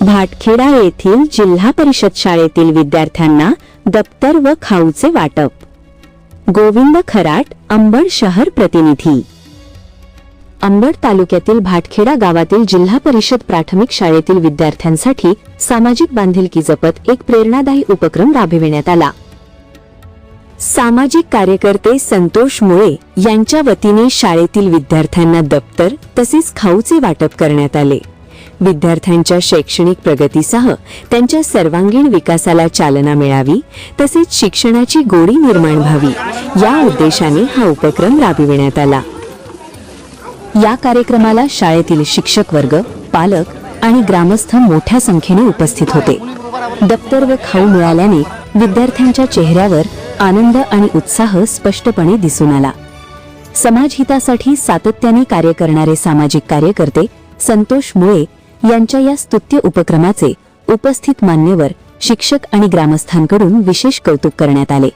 भाटखेडा येथील जिल्हा परिषद शाळेतील विद्यार्थ्यांना दप्तर व खाऊचे वाटप. गोविंद खराट अंबड शहर प्रतिनिधी. अंबड तालुक्यातील भाटखेडा गावातील जिल्हा परिषद प्राथमिक शाळेतील विद्यार्थ्यांसाठी सामाजिक बांधिलकी जपत एक प्रेरणादायी उपक्रम राबविण्यात आला. सामाजिक कार्यकर्ते संतोष मुळे यांच्या वतीने शाळेतील विद्यार्थ्यांना दप्तर तसेच खाऊचे वाटप करण्यात आले. विद्यार्थ्यांच्या शैक्षणिक प्रगतीसह त्यांच्या सर्वांगीण विकासाला चालना मिळावी तसेच शिक्षणाची गोडी निर्माण व्हावी या उद्देशाने हा उपक्रम राबविण्यात आला. या कार्यक्रमाला शाळेतील शिक्षक वर्ग पालक आणि ग्रामस्थ मोठ्या संख्येने उपस्थित होते. दप्तर व खाऊ मिळाल्याने विद्यार्थ्यांच्या चेहऱ्यावर आनंद आणि उत्साह स्पष्टपणे दिसून आला. समाजहितासाठी सातत्याने कार्य करणारे सामाजिक कार्यकर्ते संतोष मुळे यांच्या या स्तुत्य उपक्रमाचे उपस्थित मान्यवर शिक्षक आणि ग्रामस्थांकडून विशेष कौतुक करण्यात आले.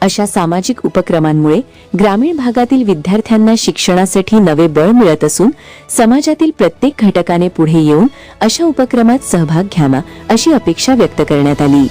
अशा सामाजिक उपक्रमांमुळे ग्रामीण भागातील विद्यार्थ्यांना शिक्षणासाठी नवे बळ मिळत असून समाजातील प्रत्येक घटकाने पुढे येऊन अशा उपक्रमात सहभाग घ्यावा अशी अपेक्षा व्यक्त करण्यात आली.